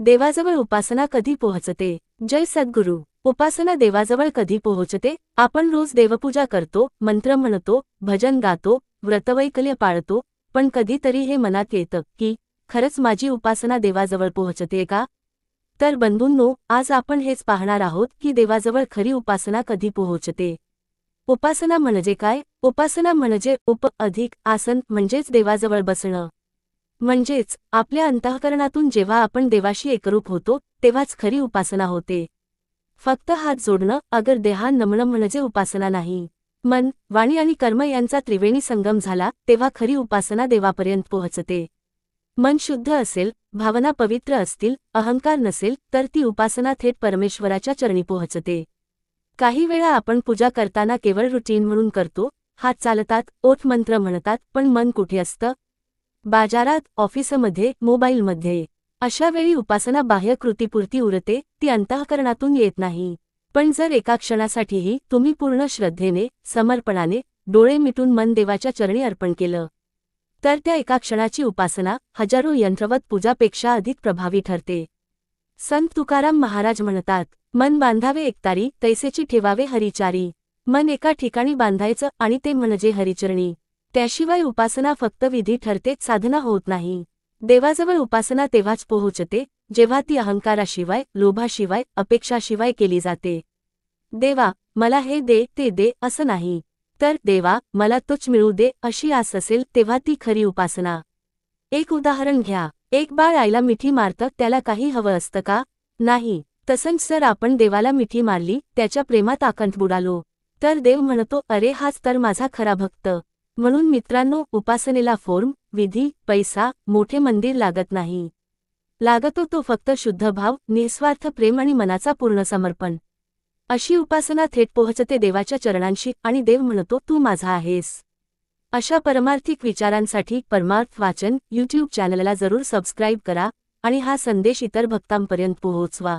देवाजवळ उपासना कधी पोहोचते? जय सद्गुरू. उपासना देवाजवळ कधी पोहोचते? आपण रोज देवपूजा करतो मंत्र म्हणतो भजन गातो व्रतवैकल्य पाळतो पण कधीतरी हे मनात येतं की खरंच माझी उपासना देवाजवळ पोहोचते का? तर बंधूंनो आज आपण हेच पाहणार आहोत की देवाजवळ खरी उपासना कधी पोहोचते? उपासना म्हणजे काय? उपासना म्हणजे उप अधिक आसन म्हणजेच देवाजवळ बसणं. म्हणजेच आपल्या अंतःकरणातून जेव्हा आपण देवाशी एकरूप होतो तेव्हाच खरी उपासना होते. फक्त हात जोडणं अगर देहा नमणं म्हणजे उपासना नाही. मन वाणी आणि कर्म यांचा त्रिवेणी संगम झाला तेव्हा खरी उपासना देवापर्यंत पोहोचते. मन शुद्ध असेल भावना पवित्र असतील अहंकार नसेल तर ती उपासना थेट परमेश्वराच्या चरणी पोहोचते. काही वेळा आपण पूजा करताना केवळ रुटीन म्हणून करतो हात चालतात ओठ मंत्र म्हणतात पण मन कुठे असतं? बाजारात ऑफिसमध्ये मोबाईलमध्ये. अशावेळी उपासना बाह्य कृतीपुरती उरते ती अंतःकरणातून येत नाही. पण जर एका क्षणासाठीही तुम्ही पूर्ण श्रद्धेने समर्पणाने डोळे मिटून मन देवाच्या चरणी अर्पण केलं तर त्या एका क्षणाची उपासना हजारो यंत्रवत पूजापेक्षा अधिक प्रभावी ठरते. संत तुकाराम महाराज म्हणतात मन बांधावे एकतारी तैसेची ठेवावे हरिचारी. मन एका ठिकाणी बांधायचं आणि ते म्हणजे हरिचरणी. त्याशिवाय उपासना फक्त विधी ठरतेच साधना होत नाही. देवाजवळ उपासना तेव्हाच पोहोचते जेव्हा ती अहंकाराशिवाय लोभाशिवाय अपेक्षाशिवाय केली जाते. देवा मला हे दे ते दे असं नाही. तर देवा मला तोच मिळू दे अशी आस असेल तेव्हा ती खरी उपासना. एक उदाहरण घ्या. एक बाळ आईला मिठी मारतं त्याला काही हवं असतं का? नाही. तसंच जर आपण देवाला मिठी मारली त्याच्या प्रेमात आकंठ बुडालो. तर देव म्हणतो अरे हाच तर माझा खरा भक्त. म्हणून मित्रांनो उपासनेला फॉर्म विधी पैसा मोठे मंदिर लागत नाही. लागतो तो फक्त शुद्ध भाव निस्वार्थ प्रेम आणि मनाचा पूर्ण समर्पण. अशी उपासना थेट पोहोचते देवाच्या चरणांशी आणि देव म्हणतो तू माझा आहेस. अशा परमार्थिक विचारांसाठी परमार्थ वाचन यूट्यूब चॅनलला जरूर सबस्क्राईब करा आणि हा संदेश इतर भक्तांपर्यंत पोहोचवा.